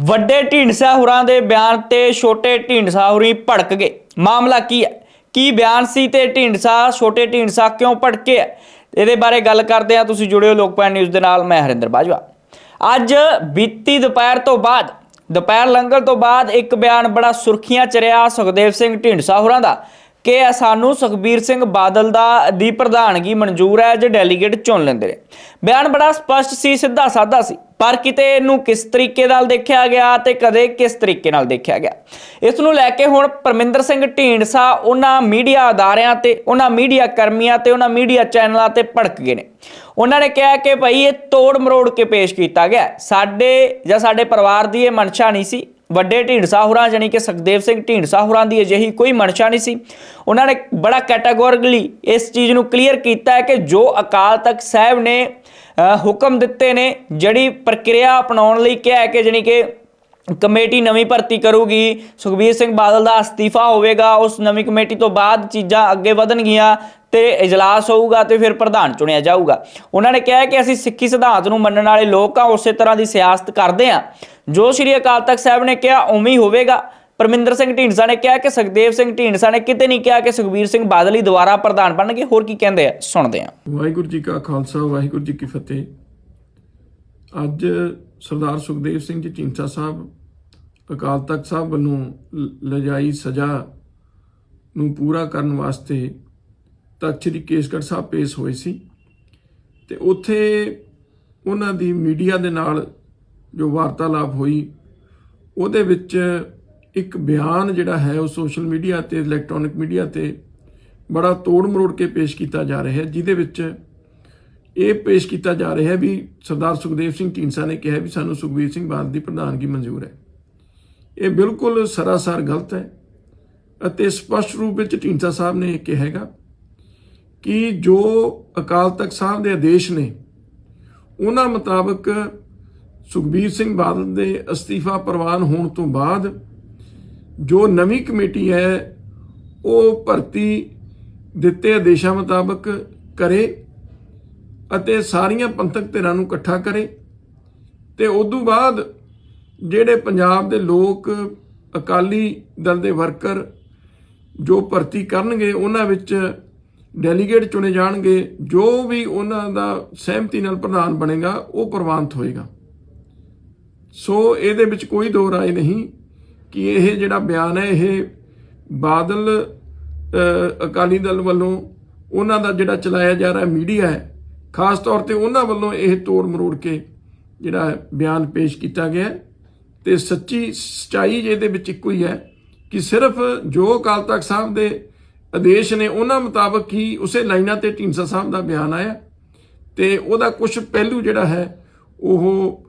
ਵੱਡੇ ਢੀਂਡਸਾ ਹੁਰਾਂ ਦੇ ਬਿਆਨ ਤੇ ਛੋਟੇ ਢੀਂਡਸਾ ਹੁਰੀ ਭੜਕ ਗਏ। ਮਾਮਲਾ ਕੀ ਹੈ? ਕੀ ਬਿਆਨ ਸੀ ਤੇ ਢੀਂਡਸਾ, ਛੋਟੇ ਢੀਂਡਸਾ ਕਿਉਂ ਭੜਕੇ ਹੈ? ਇਹਦੇ ਬਾਰੇ ਗੱਲ ਕਰਦੇ ਆ ਤੁਸੀਂ ਜੁੜਿਓ ਲੋਕਪਾਲ ਨਿਊਜ਼ ਦੇ ਨਾਲ। ਮੈਂ ਹਰਿੰਦਰ ਬਾਜਵਾ। ਅੱਜ ਬੀਤੀ ਦੁਪਹਿਰ ਤੋਂ ਬਾਅਦ, ਦੁਪਹਿਰ ਲੰਘਣ ਤੋਂ ਬਾਅਦ ਇੱਕ ਬਿਆਨ ਬੜਾ ਸੁਰਖੀਆਂ ਚ ਰਿਹਾ ਸੁਖਦੇਵ ਸਿੰਘ ਢੀਂਡਸਾ ਹੋਰਾਂ ਦਾ ਕਿ ਸਾਨੂੰ ਸੁਖਬੀਰ ਸਿੰਘ ਬਾਦਲ ਦਾ ਦੀ ਪ੍ਰਧਾਨਗੀ ਮਨਜ਼ੂਰ ਹੈ, ਜੇ ਡੈਲੀਗੇਟ ਚੁਣ ਲੈਂਦੇ ਨੇ ਬਿਆਨ ਬੜਾ ਸਪਸ਼ਟ ਸੀ ਸਿੱਧਾ ਸਾਦਾ ਸੀ। ਪਰ ਕਿਤੇ ਇਹਨੂੰ ਕਿਸ ਤਰੀਕੇ ਨਾਲ ਦੇਖਿਆ ਗਿਆ ਤੇ ਕਦੇ ਕਿਸ ਤਰੀਕੇ ਨਾਲ ਦੇਖਿਆ ਗਿਆ? ਇਸ ਨੂੰ ਲੈ ਕੇ ਹੁਣ ਪਰਮਿੰਦਰ ਸਿੰਘ ਢੀਂਡਸਾ ਉਹਨਾਂ ਮੀਡੀਆ ਅਦਾਰਿਆਂ ਤੇ, ਉਹਨਾਂ ਮੀਡੀਆ ਕਰਮੀਆਂ ਤੇ, ਉਹਨਾਂ ਮੀਡੀਆ ਚੈਨਲਾਂ ਤੇ ਭੜਕ ਗਏ ਨੇ। ਉਹਨਾਂ ਨੇ ਕਿਹਾ ਕਿ ਭਾਈ ਇਹ ਤੋੜ ਮਰੋੜ ਕੇ ਪੇਸ਼ ਕੀਤਾ ਗਿਆ। ਸਾਡੇ ਜਾਂ ਸਾਡੇ ਪਰਿਵਾਰ ਦੀ ਇਹ ਮਨਸ਼ਾ ਨਹੀਂ ਸੀ। ਵੱਡੇ ਢੀਂਡਸਾ ਹੋਰਾਂ ਜਾਨੀ ਕਿ ਸੁਖਦੇਵ ਸਿੰਘ ਢੀਂਡਸਾ ਹੋਰਾਂ ਦੀ ਅਜਿਹੀ ਕੋਈ ਮਨਸ਼ਾ ਨਹੀਂ ਸੀ। ਉਹਨਾਂ ਨੇ ਬੜਾ ਕੈਟਾਗੋਰਿਕਲੀ ਇਸ ਚੀਜ਼ ਨੂੰ ਕਲੀਅਰ ਕੀਤਾ ਹੈ ਕਿ ਜੋ ਅਕਾਲ ਤਖਤ ਸਾਹਿਬ ਨੇ ਅ, ਹੁਕਮ ਦਿੱਤੇ ਨੇ ਜਿਹੜੀ ਪ੍ਰਕਿਰਿਆ ਅਪਣਾਉਣ ਲਈ ਕਿਹਾ ਹੈ ਕਿ ਜਾਨੀ ਕਿ ਕਮੇਟੀ ਨਵੀਂ ਭਰਤੀ ਕਰੂਗੀ, ਸੁਖਬੀਰ ਸਿੰਘ ਬਾਦਲ ਦਾ ਅਸਤੀਫਾ ਹੋਵੇਗਾ, ਉਸ ਨਵੀਂ ਕਮੇਟੀ ਤੋਂ ਬਾਅਦ ਚੀਜ਼ਾਂ ਅੱਗੇ ਵਧਣਗੀਆਂ ਤੇ ਇਜਲਾਸ ਹੋਊਗਾ ਤੇ ਫਿਰ ਪ੍ਰਧਾਨ ਚੁਣਿਆ ਜਾਊਗਾ। ਉਹਨਾਂ ਨੇ ਕਿਹਾ ਕਿ ਅਸੀਂ ਸਿੱਖੀ ਸਿਧਾਂਤ ਨੂੰ ਮੰਨਣ ਵਾਲੇ ਲੋਕ ਆ, ਉਸੇ ਤਰ੍ਹਾਂ ਦੀ ਸਿਆਸਤ ਕਰਦੇ ਆ। ਜੋ ਸ੍ਰੀ ਅਕਾਲ ਤਖਤ ਸਾਹਿਬ ਨੇ ਕਿਹਾ, ਉਵੇਂ ਹੀ ਹੋਵੇਗਾ। ਪਰਮਿੰਦਰ ਸਿੰਘ ਢੀਂਡਸਾ ਨੇ ਕਿਹਾ ਕਿ ਸੁਖਦੇਵ ਸਿੰਘ ਢੀਂਡਸਾ ਨੇ ਕਿਤੇ ਨਹੀਂ ਕਿਹਾ ਕਿ ਸੁਖਬੀਰ ਸਿੰਘ ਬਾਦਲ ਹੀ ਦੁਬਾਰਾ ਪ੍ਰਧਾਨ ਬਣਨਗੇ। ਹੋਰ ਕੀ ਕਹਿੰਦੇ ਆ? ਸੁਣਦੇ ਆ ਵਾਹਿਗੁਰੂ ਜੀ ਕਾ ਖਾਲਸਾ, ਵਾਹਿਗੁਰੂ ਜੀ ਕੀ ਫਤਿਹ। ਅੱਜ ਸਰਦਾਰ ਸੁਖਦੇਵ ਸਿੰਘ ਜੀ ਢੀਂਡਸਾ ਸਾਹਿਬ ਅਕਾਲ ਤਖਤ ਸਾਹਿਬ ਵੱਲੋਂ ਲ- ਲਜਾਈ ਸਜ਼ਾ ਨੂੰ ਪੂਰਾ ਕਰਨ ਵਾਸਤੇ ਤਖਤ ਸ੍ਰੀ ਕੇਸਗੜ੍ਹ ਸਾਹਿਬ ਪੇਸ਼ ਹੋਏ ਸੀ ਤੇ ਉੱਥੇ ਉਹਨਾਂ ਦੀ ਮੀਡੀਆ ਦੇ ਨਾਲ ਜੋ ਵਾਰਤਾਲਾਪ ਹੋਈ, ਉਹਦੇ ਵਿੱਚ ਇੱਕ ਬਿਆਨ ਜਿਹੜਾ ਹੈ ਉਹ ਸੋਸ਼ਲ ਮੀਡੀਆ ਤੇ, ਇਲੈਕਟ੍ਰੋਨਿਕ ਮੀਡੀਆ ਤੇ ਬੜਾ ਤੋੜ ਮਰੋੜ ਕੇ ਪੇਸ਼ ਕੀਤਾ ਜਾ ਰਿਹਾ ਹੈ, ਜਿਹਦੇ ਵਿੱਚ ਇਹ ਪੇਸ਼ ਕੀਤਾ ਜਾ ਰਿਹਾ ਹੈ ਵੀ ਸਰਦਾਰ ਸੁਖਦੇਵ ਸਿੰਘ ਢੀਂਡਸਾ ਨੇ ਕਿਹਾ ਵੀ ਸਾਨੂੰ ਸੁਖਬੀਰ ਸਿੰਘ ਬਾਦਲ ਦੀ ਪ੍ਰਧਾਨਗੀ ਮਨਜ਼ੂਰ ਹੈ। ਇਹ ਬਿਲਕੁਲ ਸਰਾਸਰ ਗਲਤ ਹੈ ਅਤੇ ਸਪਸ਼ਟ ਰੂਪ ਵਿੱਚ ਢੀਂਡਸਾ ਸਾਹਿਬ ਨੇ ਇਹ ਕਿਹਾ ਹੈਗਾ ਕਿ ਜੋ ਅਕਾਲ ਤਖਤ ਸਾਹਿਬ ਦੇ ਆਦੇਸ਼ ਨੇ, ਉਹਨਾਂ ਮੁਤਾਬਕ ਸੁਖਬੀਰ ਸਿੰਘ ਬਾਦਲ ਦੇ ਅਸਤੀਫਾ ਪ੍ਰਵਾਨ ਹੋਣ ਤੋਂ ਬਾਅਦ ਜੋ ਨਵੀਂ ਕਮੇਟੀ ਹੈ, ਉਹ ਭਰਤੀ ਦਿੱਤੇ ਆਦੇਸ਼ਾਂ ਮੁਤਾਬਕ ਕਰੇ ਅਤੇ ਸਾਰੀਆਂ ਪੰਥਕ ਧਿਰਾਂ ਨੂੰ ਇਕੱਠਾ ਕਰੇ ਤੇ ਤੋਂ ਬਾਅਦ ਜਿਹੜੇ ਪੰਜਾਬ ਦੇ ਲੋਕ ਅਕਾਲੀ ਦਲ ਦੇ ਵਰਕਰ ਜੋ ਭਰਤੀ ਕਰਨਗੇ, ਉਹਨਾਂ ਵਿੱਚ ਡੈਲੀਗੇਟ ਚੁਣੇ ਜਾਣਗੇ, ਜੋ ਵੀ ਉਹਨਾਂ ਦਾ ਸਹਿਮਤੀ ਨਾਲ ਪ੍ਰਧਾਨ ਬਣੇਗਾ, ਉਹ ਪ੍ਰਵਾਨਿਤ ਹੋਏਗਾ। ਸੋ ਇਹਦੇ ਵਿੱਚ ਕੋਈ ਦੋ ਰਾਏ ਨਹੀਂ ਕਿ ਇਹ ਜਿਹੜਾ ਬਿਆਨ ਹੈ, ਇਹ ਬਾਦਲ ਅਕਾਲੀ ਦਲ ਵੱਲੋਂ ਉਹਨਾਂ ਦਾ ਜਿਹੜਾ ਚਲਾਇਆ ਜਾ ਰਿਹਾ ਮੀਡੀਆ ਹੈ, ਖਾਸ ਤੌਰ ਤੇ ਉਹਨਾਂ ਵੱਲੋਂ ਇਹ ਤੋੜ ਮਰੋੜ ਕੇ ਜਿਹੜਾ ਬਿਆਨ ਪੇਸ਼ ਕੀਤਾ ਗਿਆ ਤੇ ਸੱਚੀ ਸਚਾਈ ਇਹਦੇ ਵਿੱਚ ਇੱਕੋ ਹੀ ਹੈ ਕਿ ਸਿਰਫ ਜੋ ਅਕਾਲ ਤਖਤ ਸਾਹਿਬ ਦੇ ਆਦੇਸ਼ ਨੇ ਉਹਨਾਂ ਮੁਤਾਬਕ ਹੀ ਉਸੇ ਲਾਈਨਾਂ ਤੇ ਢੀਂਡਸਾ ਸਾਹਿਬ ਦਾ ਬਿਆਨ ਆਇਆ ਤੇ ਉਹਦਾ ਕੁਝ ਪਹਿਲੂ ਜਿਹੜਾ ਹੈ ਉਹ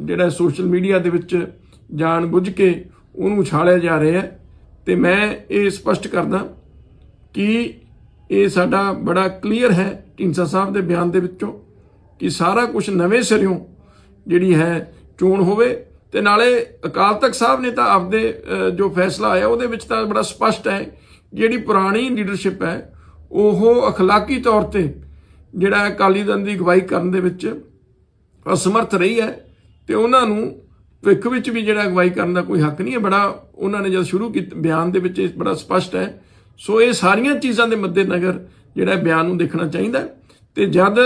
ਜਿਹੜਾ ਸੋਸ਼ਲ ਮੀਡੀਆ ਦੇ ਵਿੱਚ ਜਾਣ ਬੁੱਝ ਕੇ ਉਹਨੂੰ ਉਛਾਲਿਆ ਜਾ ਰਿਹਾ ਹੈ। ਤੇ ਮੈਂ ਇਹ ਸਪਸ਼ਟ ਕਰਦਾ ਕਿ ਇਹ ਸਾਡਾ ਬੜਾ ਕਲੀਅਰ ਹੈ ਢੀਂਡਸਾ ਸਾਹਿਬ ਦੇ ਬਿਆਨ ਦੇ ਵਿੱਚੋਂ ਕਿ ਸਾਰਾ ਕੁਝ ਨਵੇਂ ਸਿਰਿਓਂ ਜਿਹੜੀ ਹੈ ਚੋਣ ਹੋਵੇ ਤੇ ਨਾਲੇ ਅਕਾਲ ਤਖਤ ਸਾਹਿਬ ਨੇ ਤਾਂ ਆਪਦੇ ਅ, ਜੋ ਫੈਸਲਾ ਆਇਆ ਉਹਦੇ ਵਿੱਚ ਤਾਂ ਬੜਾ ਸਪਸ਼ਟ ਹੈ ਜਿਹੜੀ ਪੁਰਾਣੀ ਲੀਡਰਸ਼ਿਪ ਹੈ ਉਹ اخلاقی ਤੌਰ ਤੇ ਜਿਹੜਾ ਹੈ ਅਕਾਲੀ ਦਲ ਦੀ ਅਗਵਾਈ ਕਰਨ ਦੇ ਵਿੱਚ ਅਸਮਰਥ ਰਹੀ ਹੈ ਤੇ ਉਹਨਾਂ ਨੂੰ ਭਵਿੱਖ ਵਿੱਚ ਵੀ ਜਿਹੜਾ ਅਗਵਾਈ ਕਰਨ ਦਾ ਕੋਈ ਹੱਕ ਨਹੀਂ ਹੈ ਬੜਾ ਉਹਨਾਂ ਨੇ ਜਦ ਸ਼ੁਰੂ ਕੀਤਾ ਬਿਆਨ ਦੇ ਵਿੱਚ ਇਹ ਬੜਾ ਸਪਸ਼ਟ ਹੈ ਸੋ ਇਹ ਸਾਰੀਆਂ ਚੀਜ਼ਾਂ ਦੇ ਮੱਦੇਨਜ਼ਰ ਜਿਹੜਾ ਇਹ ਬਿਆਨ ਨੂੰ ਦੇਖਣਾ ਚਾਹੀਦਾ ਹੈ ਤੇ ਜਦ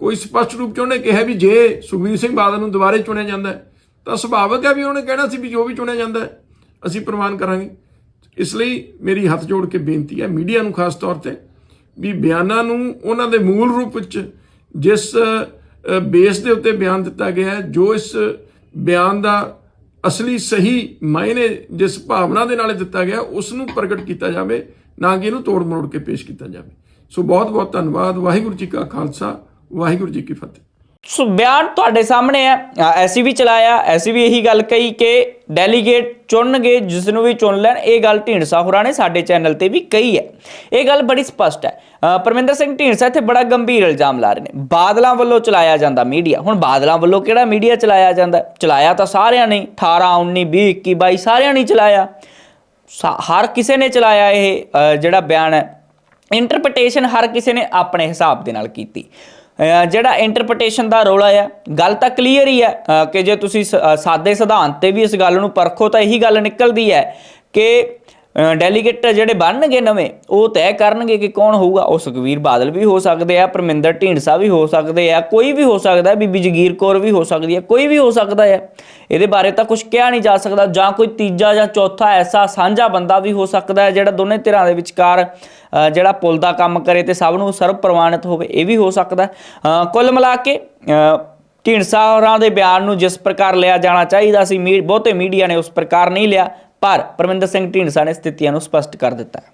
ਕੋਈ ਸਪਸ਼ਟ ਰੂਪ ਚ ਉਹਨੇ ਕਿਹਾ ਵੀ ਜੇ ਸੁਖਬੀਰ ਸਿੰਘ ਬਾਦਲ ਨੂੰ ਦੁਬਾਰੇ ਚੁਣਿਆ ਜਾਂਦਾ ਹੈ ਤਾਂ ਸੁਭਾਵਿਕ ਹੈ ਵੀ ਉਹਨੇ ਕਹਿਣਾ ਸੀ ਵੀ ਜੋ ਵੀ ਚੁਣਿਆ ਜਾਂਦਾ ਹੈ, ਅਸੀਂ ਪ੍ਰਵਾਨ ਕਰਾਂਗੇ। ਇਸ ਲਈ ਮੇਰੀ ਹੱਥ ਜੋੜ ਕੇ ਬੇਨਤੀ ਹੈ ਮੀਡੀਆ ਨੂੰ ਖਾਸ ਤੌਰ ਤੇ ਵੀ ਬਿਆਨਾਂ ਨੂੰ ਉਹਨਾਂ ਦੇ ਮੂਲ ਰੂਪ ਵਿੱਚ ਜਿਸ ਬੇਸ ਦੇ ਉੱਤੇ ਬਿਆਨ ਦਿੱਤਾ ਗਿਆ ਹੈ, ਜੋ ਇਸ ਬਿਆਨ ਦਾ ਅਸਲੀ ਸਹੀ ਮਾਇਨੇ ਜਿਸ ਭਾਵਨਾ ਦੇ ਨਾਲ ਦਿੱਤਾ ਗਿਆ, ਉਸ ਨੂੰ ਪ੍ਰਗਟ ਕੀਤਾ ਜਾਵੇ, ਨਾ ਕਿ ਇਹਨੂੰ ਤੋੜ ਮਰੋੜ ਕੇ ਪੇਸ਼ ਕੀਤਾ ਜਾਵੇ। ਸੋ ਬਹੁਤ ਬਹੁਤ ਧੰਨਵਾਦ। ਵਾਹਿਗੁਰੂ ਜੀ ਕਾ ਖਾਲਸਾ, ਵਾਹਿਗੁਰੂ ਜੀ ਕੀ ਫਤਿਹ। ਸੋ, ਬਿਆਨ ਤੁਹਾਡੇ ਸਾਹਮਣੇ ਹੈ। ਐਸੀ ਵੀ ਚਲਾਇਆ, ਐਸੀ ਵੀ ਇਹੀ ਗੱਲ ਕਹੀ ਕਿ ਡੈਲੀਗੇਟ ਚੁਣਨਗੇ ਜਿਸ ਨੂੰ ਵੀ ਚੁਣ ਲੈਣ, ਇਹ ਗੱਲ ਢੀਂਡਸਾ ਹੋਰਾਂ ਨੇ ਸਾਡੇ ਚੈਨਲ ਤੇ ਵੀ ਕਹੀ ਹੈ। ਇਹ ਗੱਲ ਬੜੀ ਸਪਸ਼ਟ ਹੈ। ਪਰਮਿੰਦਰ ਸਿੰਘ ਢੀਂਡਸਾ ਇੱਥੇ ਬੜਾ ਗੰਭੀਰ ਇਲਜ਼ਾਮ ਲਾ ਰਹੇ ਨੇ। ਬਾਦਲਾਂ ਵੱਲੋਂ ਚਲਾਇਆ ਜਾਂਦਾ ਮੀਡੀਆ। ਹੁਣ ਬਾਦਲਾਂ ਵੱਲੋਂ ਕਿਹੜਾ ਮੀਡੀਆ ਚਲਾਇਆ ਜਾਂਦਾ? ਚਲਾਇਆ ਤਾਂ ਸਾਰਿਆਂ ਨੇ 18 19 20 21 22 ਸਾਰਿਆਂ ਨੇ ਚਲਾਇਆ। ਸਾ- ਹਰ ਕਿਸੇ ਨੇ ਚਲਾਇਆ ਇਹ ਜਿਹੜਾ ਬਿਆਨ ਹੈ। ਇੰਟਰਪ੍ਰੀਟੇਸ਼ਨ ਹਰ ਕਿਸੇ ਨੇ ਆਪਣੇ ਹਿਸਾਬ ਦੇ ਨਾਲ ਕੀਤੀ। ਜਿਹੜਾ ਇੰਟਰਪ੍ਰੀਟੇਸ਼ਨ ਦਾ ਰੋਲਾ ਆ, ਗੱਲ ਤਾਂ ਕਲੀਅਰ ਹੀ ਹੈ ਕਿ ਜੇ ਤੁਸੀਂ ਸ- ਸਾਦੇ ਸਿਧਾਂਤ ਤੇ ਵੀ ਇਸ ਗੱਲ ਨੂੰ ਪਰਖੋ ਤਾਂ ਇਹੀ ਗੱਲ ਨਿਕਲਦੀ ਹੈ ਕਿ ਡੈਲੀਗੇਟ ਜਿਹੜੇ ਬਣਨਗੇ ਨਵੇਂ, ਉਹ ਤੈਅ ਕਰਨਗੇ ਕਿ ਕੌਣ ਹੋਊਗਾ। ਉਹ ਸੁਖਵੀਰ ਬਾਦਲ ਵੀ ਹੋ ਸਕਦੇ ਆ, ਪਰਮਿੰਦਰ ਢੀਂਡਸਾ ਵੀ ਹੋ ਸਕਦੇ ਆ, ਕੋਈ ਵੀ ਹੋ ਸਕਦਾ ਬੀਬੀ ਜਗੀਰ ਕੌਰ ਵੀ ਹੋ ਸਕਦੀ ਹੈ, ਕੋਈ ਵੀ ਹੋ ਸਕਦਾ ਹੈ। ਇਹਦੇ ਬਾਰੇ ਤਾਂ ਕੁਝ ਕਿਹਾ ਨਹੀਂ ਜਾ ਸਕਦਾ, ਜਾਂ ਕੋਈ ਤੀਜਾ ਜਾਂ ਚੌਥਾ ਐਸਾ ਸਾਂਝਾ ਬੰਦਾ ਵੀ ਹੋ ਸਕਦਾ ਹੈ ਜਿਹੜਾ ਦੋਨੇ ਧਿਰਾਂ ਦੇ ਵਿਚਕਾਰ ਜਿਹੜਾ ਪੁਲ ਦਾ ਕੰਮ ਕਰੇ ਤੇ ਸਭ ਨੂੰ ਸਰਵ ਪ੍ਰਵਾਨਿਤ ਹੋਵੇ, ਇਹ ਵੀ ਹੋ ਸਕਦਾ ਕੁੱਲ ਮਿਲਾ ਕੇ ਢੀਂਡਸਾ ਹੋਰਾਂ ਦੇ ਬਿਆਨ ਨੂੰ ਜਿਸ ਪ੍ਰਕਾਰ ਲਿਆ ਜਾਣਾ ਚਾਹੀਦਾ ਸੀ, ਮੀ- ਬਹੁਤੇ ਮੀਡੀਆ ਨੇ ਉਸ ਪ੍ਰਕਾਰ ਨਹੀਂ ਲਿਆ, ਪਰ ਪਰਮਿੰਦਰ ਸਿੰਘ ਢੀਂਡਸਾ ਨੇ ਸਥਿਤੀਆਂ ਨੂੰ ਸਪਸ਼ਟ ਕਰ ਦਿੱਤਾ